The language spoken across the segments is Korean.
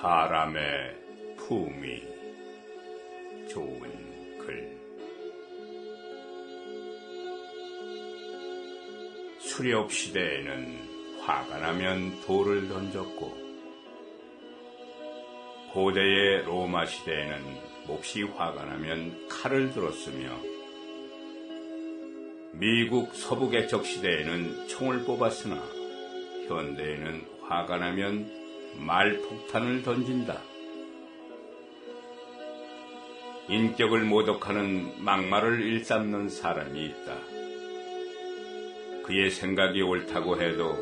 사람의 품이 좋은 글. 수렵 시대에는 화가 나면 돌을 던졌고, 고대의 로마 시대에는 몹시 화가 나면 칼을 들었으며, 미국 서부 개척 시대에는 총을 뽑았으나, 현대에는 화가 나면 말폭탄을 던진다. 인격을 모독하는 막말을 일삼는 사람이 있다. 그의 생각이 옳다고 해도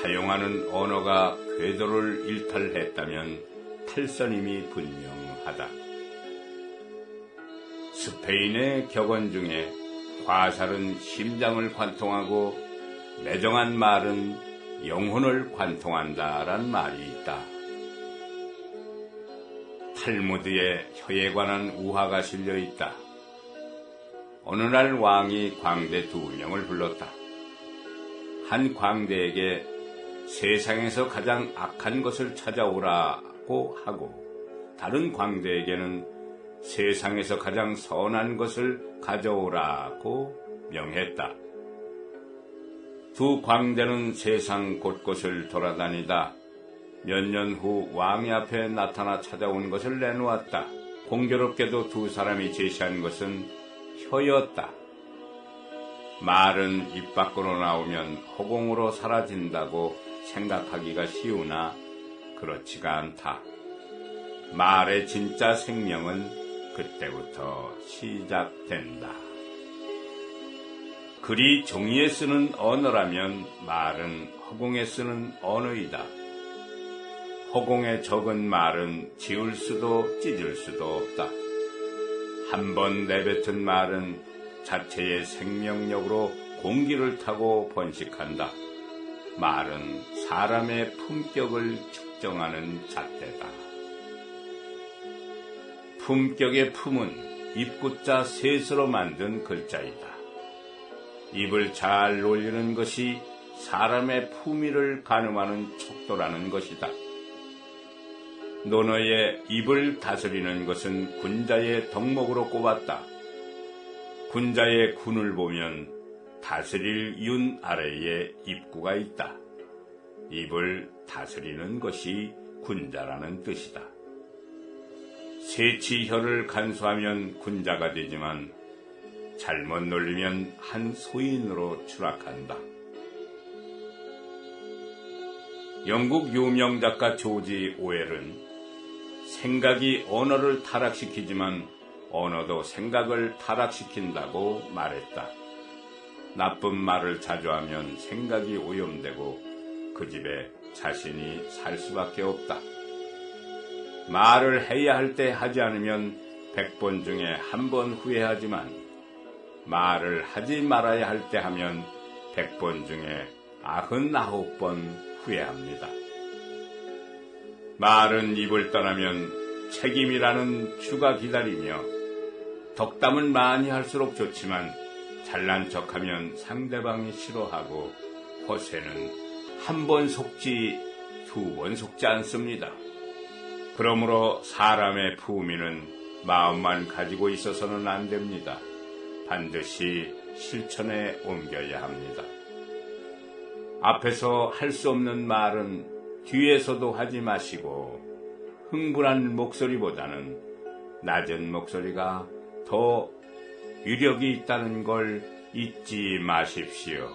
사용하는 언어가 궤도를 일탈했다면 탈선임이 분명하다. 스페인의 격언 중에 화살은 심장을 관통하고 매정한 말은 영혼을 관통한다란 말이 있다. 탈무드에 혀에 관한 우화가 실려 있다. 어느 날 왕이 광대 두 명을 불렀다. 한 광대에게 세상에서 가장 악한 것을 찾아오라고 하고 다른 광대에게는 세상에서 가장 선한 것을 가져오라고 명했다. 두 광대는 세상 곳곳을 돌아다니다 몇 년 후 왕이 앞에 나타나 찾아온 것을 내놓았다. 공교롭게도 두 사람이 제시한 것은 혀였다. 말은 입 밖으로 나오면 허공으로 사라진다고 생각하기가 쉬우나 그렇지가 않다. 말의 진짜 생명은 그때부터 시작된다. 글이 종이에 쓰는 언어라면 말은 허공에 쓰는 언어이다. 허공에 적은 말은 지울 수도 찢을 수도 없다. 한 번 내뱉은 말은 자체의 생명력으로 공기를 타고 번식한다. 말은 사람의 품격을 측정하는 잣대다. 품격의 품은 입구자 셋으로 만든 글자이다. 입을 잘 놀리는 것이 사람의 품위를 가늠하는 척도라는 것이다. 노너의 입을 다스리는 것은 군자의 덕목으로 꼽았다. 군자의 군을 보면 다스릴 윤 아래에 입구가 있다. 입을 다스리는 것이 군자라는 뜻이다. 세치혀를 간수하면 군자가 되지만 잘못 놀리면 한 소인으로 추락한다. 영국 유명 작가 조지 오웰은 생각이 언어를 타락시키지만 언어도 생각을 타락시킨다고 말했다. 나쁜 말을 자주 하면 생각이 오염되고 그 집에 자신이 살 수밖에 없다. 말을 해야 할 때 하지 않으면 백번 중에 한 번 후회하지만 말을 하지 말아야 할 때 하면 백번 중에 아흔아홉 번 후회합니다. 말은 입을 떠나면 책임이라는 주가 기다리며 덕담은 많이 할수록 좋지만 잘난 척하면 상대방이 싫어하고 허세는 한 번 속지 두 번 속지 않습니다. 그러므로 사람의 품위는 마음만 가지고 있어서는 안 됩니다. 반드시 실천에 옮겨야 합니다. 앞에서 할 수 없는 말은 뒤에서도 하지 마시고 흥분한 목소리보다는 낮은 목소리가 더 위력이 있다는 걸 잊지 마십시오.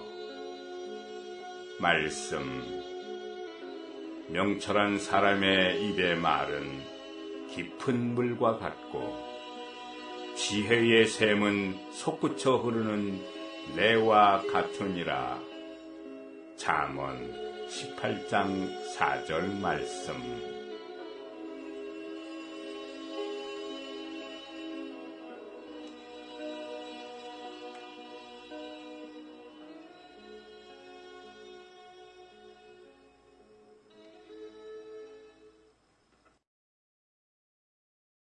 말씀. 명철한 사람의 입의 말은 깊은 물과 같고 지혜의 샘은 솟구쳐 흐르는 내와 같으니라. 잠언 18장 4절 말씀